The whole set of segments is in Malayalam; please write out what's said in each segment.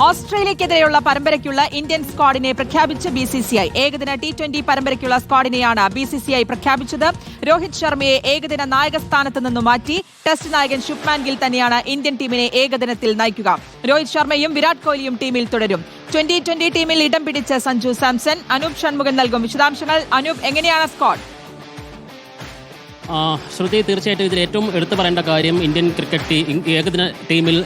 ഓസ്ട്രേലിയക്കെതിരെയുള്ള പരമ്പരയ്ക്കുള്ള ഇന്ത്യൻ സ്ക്വാഡിനെ പ്രഖ്യാപിച്ച ബി സി സി ഐ. ഏകദിന ടി ട്വന്റി പരമ്പരയ്ക്കുള്ള സ്ക്വാഡിനെയാണ് ബി സി സി ഐ പ്രഖ്യാപിച്ചത്. രോഹിത് ശർമ്മയെ ഏകദിന നായക സ്ഥാനത്ത് നിന്ന് മാറ്റി ടെസ്റ്റ് നായകൻ ശുഭ്മാൻ ഗിൽ തന്നെയാണ് ഇന്ത്യൻ ടീമിനെ ഏകദിനത്തിൽ നയിക്കുക. രോഹിത് ശർമ്മയും വിരാട് കോഹ്ലിയും ടീമിൽ തുടരും. ട്വന്റി ട്വന്റി ടീമിൽ ഇടം പിടിച്ച സഞ്ജു സാംസൺ അനൂപ് ഷൺമുഖൻ നൽകും വിശദാംശങ്ങൾ. അനൂപ് എങ്ങനെയാണ് സ്ക്വാഡ്? ശ്രുതി തീർച്ചയായിട്ടും ഇതിൽ ഏറ്റവും എടുത്തു പറയേണ്ട കാര്യം ഇന്ത്യൻ ക്രിക്കറ്റ് ഏകദിന ടീമിൽ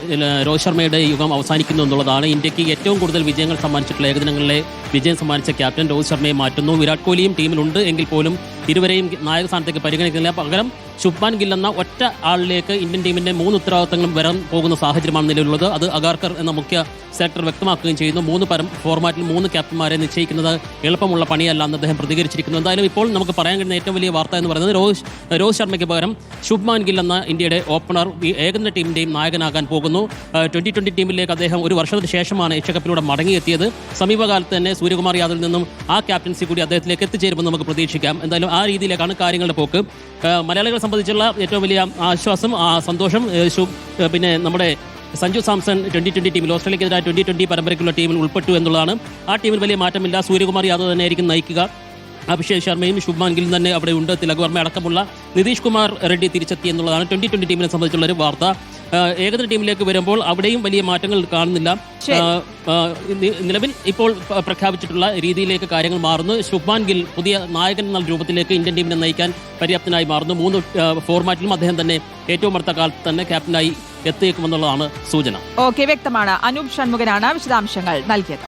രോഹിത് ശർമ്മയുടെ യുഗം അവസാനിക്കുന്നു എന്നുള്ളതാണ്. ഇന്ത്യയ്ക്ക് ഏറ്റവും കൂടുതൽ വിജയങ്ങൾ സമ്മാനിച്ചിട്ടുള്ള ഏകദിനങ്ങളിലെ വിജയം സമ്മാനിച്ച ക്യാപ്റ്റൻ രോഹിത് ശർമ്മയെ മാറ്റുന്നു. വിരാട് കോഹ്ലിയും ടീമിലുണ്ട്. എങ്കിൽ പോലും ഇരുവരെയും നായക സ്ഥാനത്തേക്ക് പരിഗണിക്കുന്നില്ല. പകരം ശുഭ്മാൻ ഗിൽ എന്ന ഒറ്റ ആളിലേക്ക് ഇന്ത്യൻ ടീമിന്റെ മൂന്ന് ഉത്തരവാദിത്തങ്ങളും വരാൻ പോകുന്ന സാഹചര്യമാണ് നിലവിലുള്ളത്. അത് അഗാർക്കർ എന്ന മുഖ്യ സെലക്ടർ വ്യക്തമാക്കുകയും ചെയ്യുന്നു. മൂന്ന് പരം ഫോർമാറ്റിൽ മൂന്ന് ക്യാപ്റ്റന്മാരെ നിശ്ചയിക്കുന്നത് എളുപ്പമുള്ള പണിയല്ല എന്ന് അദ്ദേഹം പ്രതികരിച്ചിരിക്കുന്നു. എന്തായാലും ഇപ്പോൾ നമുക്ക് പറയാൻ കഴിയുന്ന ഏറ്റവും വലിയ വാർത്ത എന്ന് പറയുന്നത് രോഹിത് രോഹിത് ശർമ്മയ്ക്ക് പകരം ശുഭ്മാൻ ഗിൽ എന്ന ഇന്ത്യയുടെ ഓപ്പണർ ഏകദിന ടീമിന്റെയും നായകനാകാൻ പോകുന്നു. ട്വന്റി ട്വന്റി ടീമിലേക്ക് അദ്ദേഹം ഒരു വർഷത്തിന് ശേഷമാണ് ഏഷ്യകപ്പിലൂടെ മടങ്ങിയെത്തിയത്. സമീപകാലത്ത് തന്നെ സൂര്യകുമാർ യാദവിൽ നിന്നും ആ ക്യാപ്റ്റൻസി കൂടി അദ്ദേഹത്തിലേക്ക് എത്തിച്ചേരുമെന്ന് നമുക്ക് പ്രതീക്ഷിക്കാം. എന്തായാലും ആ രീതിയിലേക്കാണ് കാര്യങ്ങളുടെ പോക്ക്. മലയാളികളെ സംബന്ധിച്ചുള്ള ഏറ്റവും വലിയ ആശ്വാസം ആ സന്തോഷം പിന്നെ നമ്മുടെ സഞ്ജു സാംസൺ ട്വന്റി ട്വന്റി ടീമിൽ ഓസ്ട്രേലിയക്കെതിരായ ട്വന്റി ട്വന്റി പരമ്പരയ്ക്കുള്ള ടീമിൽ ഉൾപ്പെട്ടു എന്നുള്ളതാണ്. ആ ടീമിൽ വലിയ മാറ്റമില്ല. സൂര്യകുമാർ യാദവ് തന്നെയായിരിക്കും നയിക്കുക. അഭിഷേക് ശർമ്മയും ശുഭ്മാൻ ഗില്ലും തന്നെ അവിടെ ഉണ്ട്. തിലക് വർമ്മ അടക്കമുള്ള നിതീഷ് കുമാർ റെഡ്ഡി തിരിച്ചെത്തി എന്നുള്ളതാണ്. ട്വന്റി ട്വന്റി ടീമിനെ സംബന്ധിച്ചുള്ള ഒരു വാർത്ത. ഏകദിന ടീമിലേക്ക് വരുമ്പോൾ അവിടെയും വലിയ മാറ്റങ്ങൾ കാണുന്നില്ല. നിലവിൽ ഇപ്പോൾ പ്രഖ്യാപിച്ചിട്ടുള്ള രീതിയിലേക്ക് കാര്യങ്ങൾ മാറുന്നു. ശുഭ്മാൻ ഗിൽ പുതിയ നായകൻ എന്ന രൂപത്തിലേക്ക് ഇന്ത്യൻ ടീമിനെ നയിക്കാൻ പര്യാപ്തനായി മാറുന്നു. മൂന്ന് ഫോർമാറ്റിലും അദ്ദേഹം തന്നെ ഏറ്റവും അടുത്ത കാലത്ത് തന്നെ ക്യാപ്റ്റനായി എത്തിയേക്കുമെന്നുള്ളതാണ് സൂചന. ഓക്കെ വ്യക്തമാണ്. അനൂപ് ഷൺമുഖനാണ് വിശദാംശങ്ങൾ നൽകിയത്.